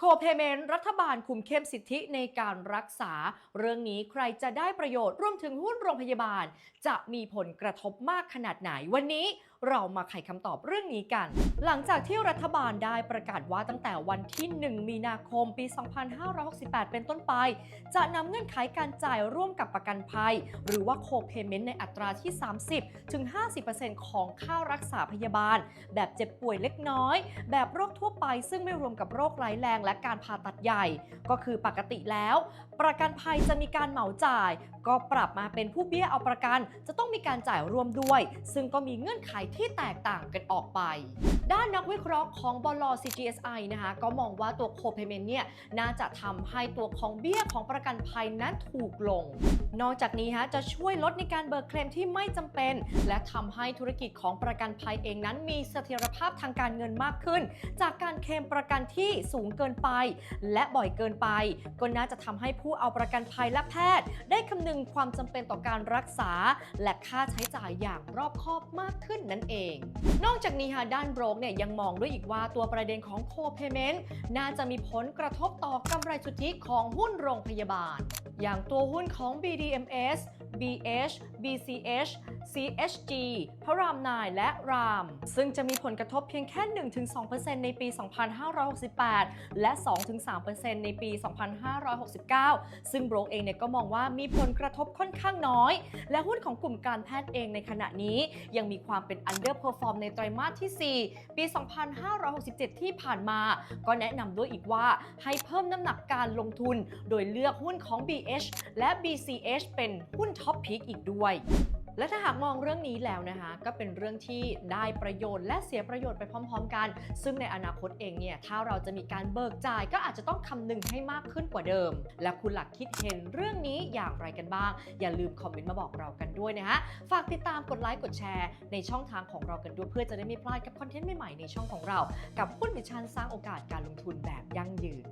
โคเพเมนรัฐบาลคุมเข้มสิทธิในการรักษา เรื่องนี้ใครจะได้ประโยชน์รวมถึงหุ้นโรงพยาบาล จะมีผลกระทบมากขนาดไหนวันนี้เรามาไขคำตอบเรื่องนี้กัน หลังจากที่รัฐบาลได้ประกาศว่าตั้งแต่วันที่ 1 มีนาคมปี 2568 เป็นต้นไป จะนำเงื่อนไขการจ่ายร่วมกับประกันภัย หรือว่าโคเพเมนต์ในอัตราที่ 30 ถึง 50%ของค่ารักษาพยาบาล แบบเจ็บป่วยเล็กน้อย แบบโรคทั่วไปซึ่งไม่รวมกับโรคร้ายแรงและการผ่าตัดใหญ่ ก็คือปกติแล้ว ประกันภัยจะมีการเหมาจ่าย ก็ปรับมาเป็นผู้เบี้ยเอาประกัน จะต้องมีการจ่ายร่วมด้วย ซึ่งก็มีเงื่อนไขที่แตกต่างกันออกไป ด้านนักวิเคราะห์ของบล CGSI นะคะก็มองว่าตัวโคเพเมนเนี่ยน่าจะทำให้ตัวของเบี้ยของประกันภัยนั้นถูกลง นอกจากนี้ฮะจะช่วยลดในการเบิกเคลมที่ไม่จำเป็น และทำให้ธุรกิจของประกันภัยเองนั้นมีเสถียรภาพทางการเงินมากขึ้น จากการเคลมประกันที่สูงเกินไป และบ่อยเกินไป ก็น่าจะทำให้ผู้เอาประกันภัยและแพทย์ ได้คำนึงความจำเป็นต่อการรักษา และค่าใช้จ่ายอย่างรอบคอบมากขึ้นนั่นเอง นอกจากนี้ฮะด้านโบรกเนี่ยยังมองด้วยอีกว่าตัวประเด็นของโคเพเมนต์น่าจะมีผลกระทบต่อกำไรสุทธิของหุ้นโรงพยาบาล อย่างตัวหุ้นของ BDMs BH BCH CHG พระรามนายและราม ซึ่งจะมีผลกระทบเพียงแค่ 1-2%ในปี 2568 และ 2-3%ในปี 2569 ซึ่งโบรกเองเนี่ยก็มองว่ามีผลกระทบค่อนข้างน้อย และหุ้นของกลุ่มการแพทย์เองในขณะนี้ ยังมีความเป็น underperform ในไตรมาสที่ 4 ปี 2567 ที่ผ่านมา ก็แนะนำด้วยอีกว่าให้เพิ่มน้ำหนักการลงทุน โดยเลือกหุ้นของ BH และ BCH เป็นหุ้นทอปพิกอีกด้วย และถ้าหากมองเรื่องนี้แล้วนะคะ ก็เป็นเรื่องที่ได้ประโยชน์และเสียประโยชน์ไปพร้อม ๆ กัน ซึ่งในอนาคตเองเนี่ยถ้าเราจะมีการเบิกจ่าย ก็อาจจะต้องคำนึงให้มากขึ้นกว่าเดิม และคุณหลักคิดเห็นเรื่องนี้อย่างไรกันบ้าง อย่าลืมคอมเมนต์มาบอกเรากันด้วยนะคะฝากติดตามกดไลค์กดแชร์ในช่องทางของเรากันด้วยเพื่อจะได้ไม่พลาดกับคอนเทนต์ใหม่ๆในช่องของเรา กับหุ้นวิชันสร้างโอกาสการลงทุนแบบยั่งยืน